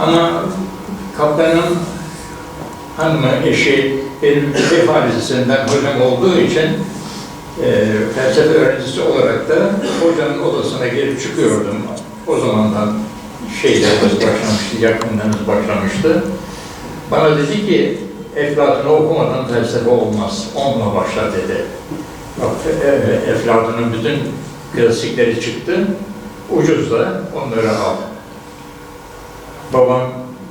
Ama kaptanın hanımı, eşi benim Vefa Lisesi'nden hocam olduğu için e, felsefe öğrencisi olarak da hocanın odasına gelip çıkıyordum. O zamandan şeylerimiz başlamıştı, yakınlarımız başlamıştı. Bana dedi ki, Eflatun'u okumadan felsefe olmaz, onunla başla dedi. E, e, Eflatun'un bütün klasikleri çıktı, ucuz da onları al. Babam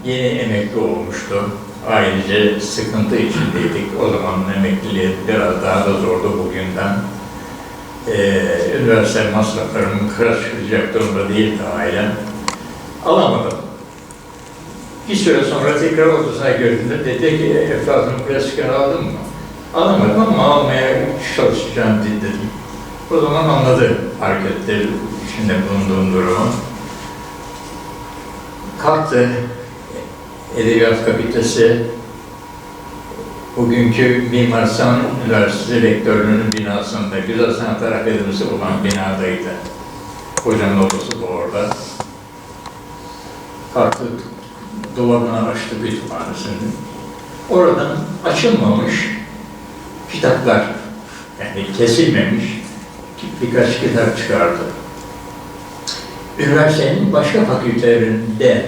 yeni emekli olmuştu. Ailece sıkıntı içindeydik. O zaman emekliliği biraz daha da zordu bugünden. Ee, üniversite masraflarımı karıştıracak durumda değildi ailem. Alamadım. Bir süre sonra tekrar odasına girdiğimde dedi ki Eflatun klasikleri aldın mı? Alamadım ama almaya çalışacağım dedim. O zaman anladı, fark etti içinde bulunduğum durumu. Kalktı, Edebiyat Fakültesi, bugünkü Mimar Sinan Üniversitesi Rektörlüğü'nün binasında, Güzel Sanatlar Akademisi olan binadaydı. Hocamın odası da orada. Kalktı, dolabını açtı kütüphanesini. Oradan açılmamış kitaplar, yani kesilmemiş birkaç kitap çıkardı. Üniversitenin başka fakültelerinde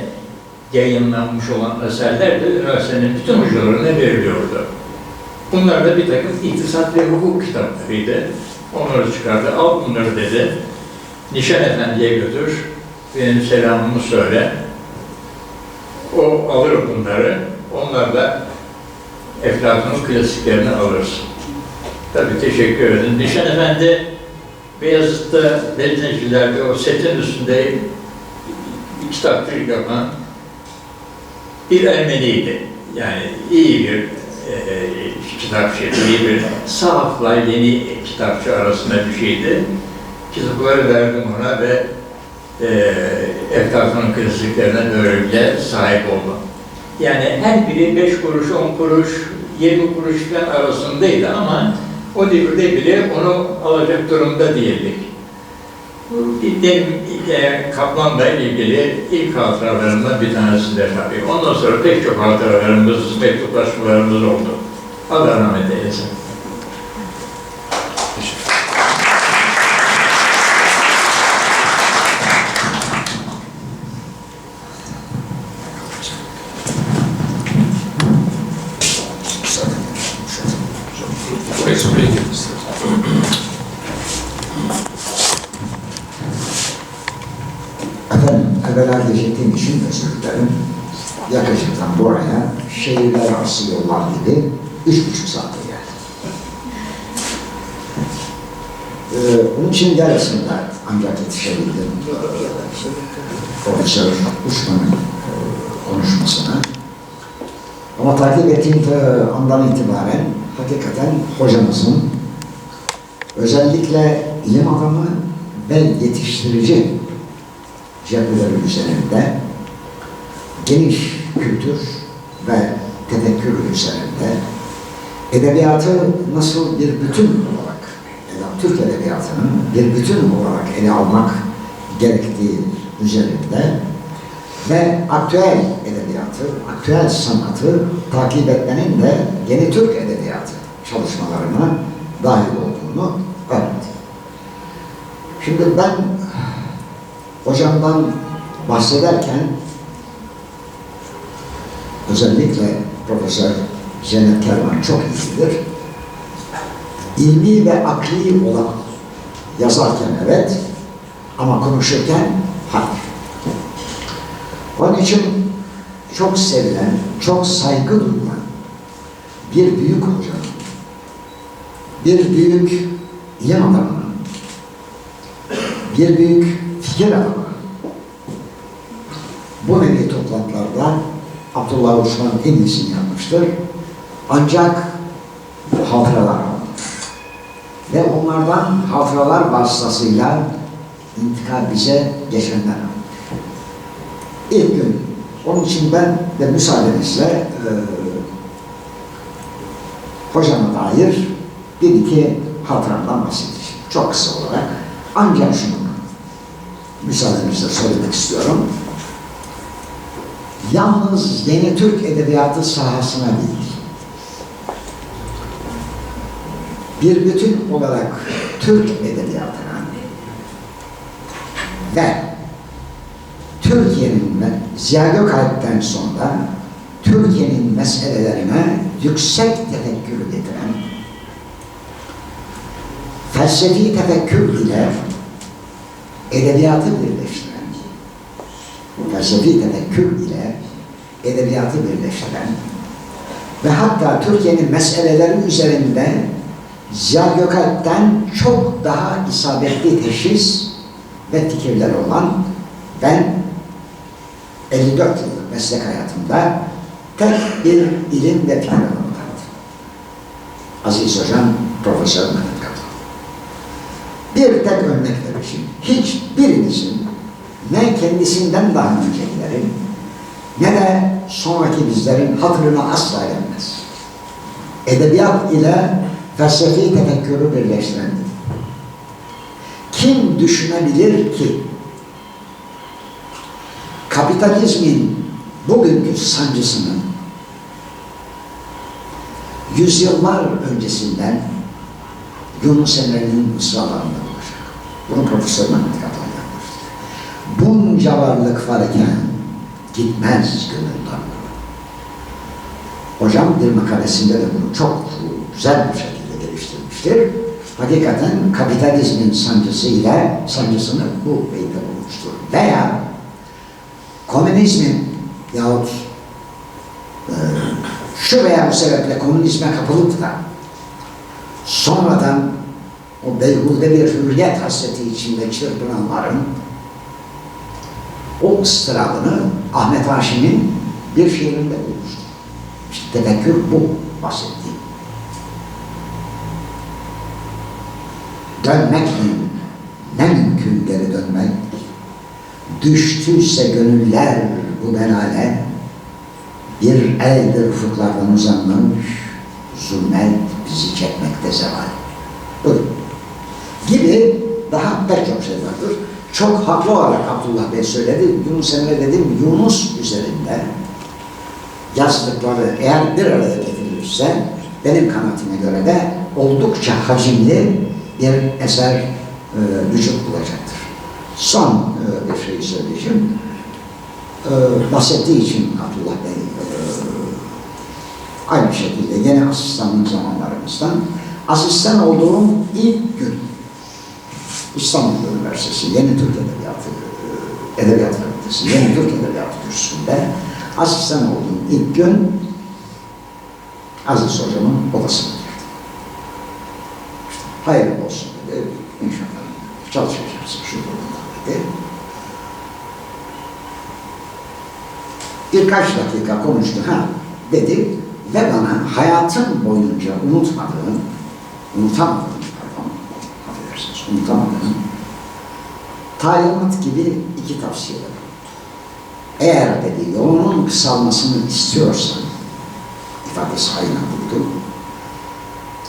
yayınlanmış olan eserler de üniversitenin bütün hocalarına veriliyordu. Bunlar da bir takım iktisat ve hukuk kitaplarıydı. Onları çıkardı, al bunları dedi. Nişan Efendi'ye götür, benim selamımı söyle. O alır bunları, onlarla Eflatun'un klasiklerini alırsın. Tabii teşekkür ederim. Nişan Efendi Beyazıt'ta Denizciler'de o setin üstünde bir kitapçılık yapan bir Ermeniydi. Yani iyi bir e, kitapçı, iyi bir sahafla yeni kitapçı arasında bir şeydi. Kitapları verdim ona ve e, Eflatun'un klasiklerine böylelikle sahip oldum. Yani her biri beş kuruş, on kuruş, yirmi kuruş falan arasındaydı ama o devirde bile onu alacak durumda değildik. Bu benim e, Kaplan'la ilgili ilk hatıralarımdan bir tanesidir tabii. Ondan sonra pek çok hatıralarımız, mektuplaşmalarımız oldu. Allah rahmet eylesin. Efendim, evvela geciktiğim için özür dilerim. Yaklaşıktan buraya şehirler arası yollar gibi üç buçuk saate geldim. Ee, onun için yarısında ancak yetişebildim. Profesör Uçman'ın e, konuşmasına. Ama takip ettiğim ta- andan itibaren hakikaten hocamızın özellikle ilim adamı ve yetiştirici cepheleri üzerinde geniş kültür ve tefekkür üzerinde edebiyatı nasıl bir bütün olarak, Türk edebiyatının bir bütün olarak ele almak gerektiği üzerinde ve aktüel edebiyatı, aktüel sanatı takip etmenin de yeni Türk edebiyatı Şimdi ben hocamdan bahsederken özellikle Profesör Zeynep Kerman çok iyidir. İlmi ve akli olan yazarken evet ama konuşurken hayır. Onun için çok sevilen, çok saygı duyulan bir büyük hocanın, bir büyük ilim adamının, bir büyük fikir adamının bu nevi toplantılarda Abdullah Uçman en iyisini yapmıştır. Ancak hatıralar. Ve onlardan hatıralar vasıtasıyla intikal bize geçenler. İlk gün, onun için ben de müsaadenizle e, hocama dair bir iki hatıramdan bahsedeceğim. Çok kısa olarak. Ancak şunu müsaadenizle söylemek istiyorum. yalnız yeni Türk edebiyatı sahasına değil, bir bütün olarak Türk edebiyatına ve Türkiye'nin Ziya Gökalp'ten sonra Türkiye'nin meselelerine yüksek tefekkür getiren, felsefi tefekkür ile edebiyatı birleştiren, felsefi tefekkür ile edebiyatı birleştiren ve hatta Türkiye'nin meseleleri üzerinde Ziya Gökalp'ten çok daha isabetli teşhis ve fikirler olan ben 54 yıllık meslek hayatımda tek bir ilim ve fikir alanı tanıdım. Aziz Hocam, Profesör Mehmet. Bir tek örnek vereceğim. Hiçbirinizin ne kendisinden daha öncekilerin ne de sonraki bizlerin hatırına asla gelmez. Edebiyat ile felsefi tefekkürü birleştirendir. Kim düşünebilir ki kapitalizmin bugünkü sancısını yüzyıllar öncesinden Yunus Emre'nin mısralarında bulacak. Bunu Mehmet Kaplan yapmıştır. Bunca varlık varken gitmez gönül darlığı. Hocam bir makalesinde de bunu çok güzel bir şekilde geliştirmiştir. Hakikaten kapitalizmin sancısıyla sancısını bu beyte bulmuştur. Veya komünizmin yahut e, şu veya bu sebeple komünizme kapılıp da sonradan o beyhude bir hürriyet hasreti içinde çırpınanların o ıstırabını Ahmet Haşim'in bir şiirinde bulmuştur. İşte tefekkür bu bahsettiğim. Dönmek? Ne mümkün geri dönmek? Düştüyse gönüller bu belale, bir eldir ufuklardan uzanmış, zulmet bizi çekmekte zeval. Buyurun. Pek çok şey vardır. Çok haklı olarak Abdullah Bey söyledi. Yunus Emre dedim, Yunus üzerinde yazdıkları eğer bir araya getirilirse benim kanaatime göre de oldukça hacimli bir eser e, vücut bulacaktır. Son e, bir şey söyleyeceğim. E, bahsettiği için Abdullah Bey e, aynı şekilde yine asistanlık zamanlarımızdan asistan olduğum ilk gün İstanbul Üniversitesi Yeni Türk Edebiyatı e, Edebiyat Fakültesi Yeni Türk Edebiyatı kürsüsünde asistan olduğum ilk gün Aziz Hocam'ın odasına girdim. İşte, hayırlı olsun dedi. İnşallah çalışacaksın şu durumda dedi. Birkaç dakika konuştu. Ha dedi ve bana hayatım boyunca unutmadığım, unutamadığım, affedersiniz, unutamadığım talimat gibi iki tavsiye bulundu. Eğer dedi yolunun kısalmasını istiyorsan, ifadesi aynen buydu,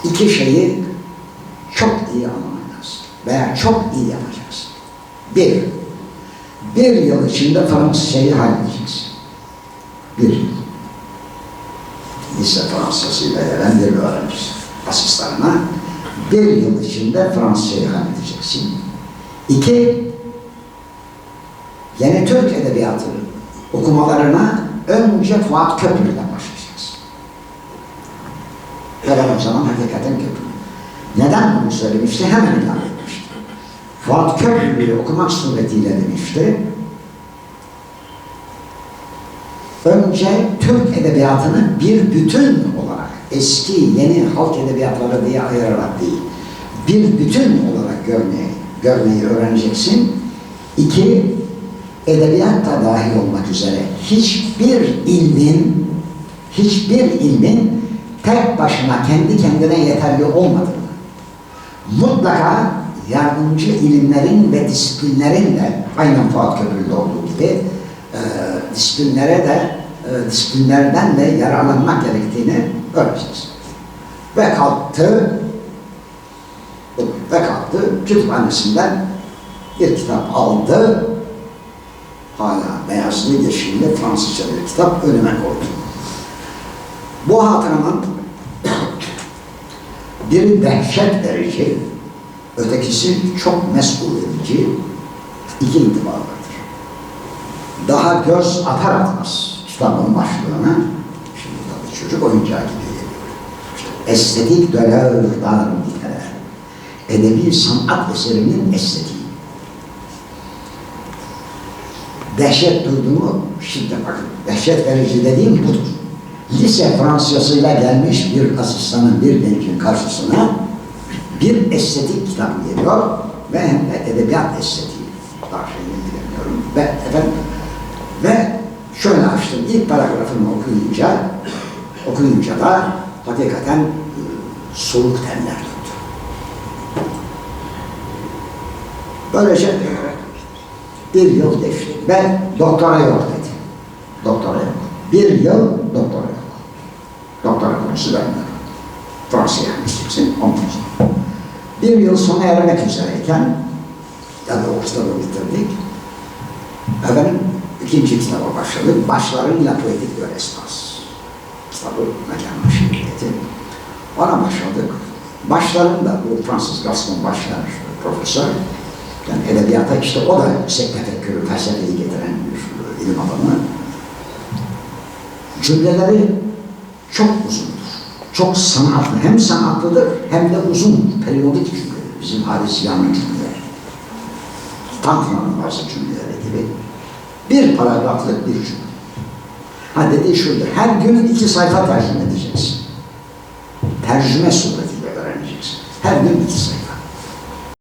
iki şeyi çok iyi anlaman lazım veya çok iyi yapacaksın. Bir, bir yıl içinde Fransızcayı halledeceksin. Bir yıl. Lise Fransızcasıyla gelen bir öğrenci asistanına bir yıl içinde Fransızcayı halledeceksin. İki, yeni Türk Edebiyatı okumalarına önce Fuat Köprü'den başlayacaksın. Ve ben o zaman hakikaten Köprü. Neden bunu söylemişti? Hemen ilave etmişti. Fuat Köprü'yü okumak suretiyle demişti. Önce Türk edebiyatını bir bütün eski, yeni halk edebiyatları diye ayırarak değil, bir bütün olarak görmeyi, görmeyi öğreneceksin. İki, edebiyat da dahil olmak üzere hiçbir ilmin, hiçbir ilmin tek başına kendi kendine yeterli olmadığını, mutlaka yardımcı ilimlerin ve disiplinlerin de aynen Fuat Köprülü'de olduğu gibi e, disiplinlere de e, disiplinlerden de yararlanmak gerektiğini öğreneceğiz. Ve kalktı ve kalktı kütüphanesinden bir kitap aldı hala beyazlı yeşilli Fransızca bir kitap önüme koydum. Bu hatıramın biri dehşet verici, ötekisi çok mesul edici iki intiba. Daha göz atar atmaz kitabın başlığına, şimdi tabii çocuk oyuncağı gibi. İşte estetik döler dar niteler. Edebi sanat eserinin estetiği. Dehşet duyduğumu, şimdi bakın, dehşet verici dediğim budur. Lise Fransızcasıyla gelmiş bir asistanın, bir gencin karşısına bir estetik kitap geliyor ve hem de edebiyat estetiği. Daha şeyini bilemiyorum. Ve efendim, ve şöyle açtım, ilk paragrafını okuyunca, okuyunca da hakikaten e, soğuk terler tuttu. Böylece bir yıl geçti ve doktora yok dedi. Doktora yok. Bir yıl doktora yok. Doktora konusu vermiyor. Fransa'ya gideceksin, ondan sonra. Bir yıl sona ermek üzereyken, ya da o kitabı bitirdik, efendim ikinci kitaba başladık. Başlarıyla poetik bir espas. Kitabı mekanın şiiriyeti. Ona başladık. Başlarında bu Fransız Gaston Başlar profesör, yani edebiyata işte o da yüksek tefekkürü, felsefeyi getiren bir ilim adamı. Cümleleri çok uzundur. Çok sanatlı. Hem sanatlıdır hem de uzun, periyodik cümleler. Bizim Halis Yan'ın cümleleri. Tanrı'nın bazı cümleleri gibi. Bir paragraflık bir cümle. Ha dediği şudur. Her gün iki sayfa tercüme edeceksin. Tercüme suretiyle öğreneceksin. Her gün iki sayfa.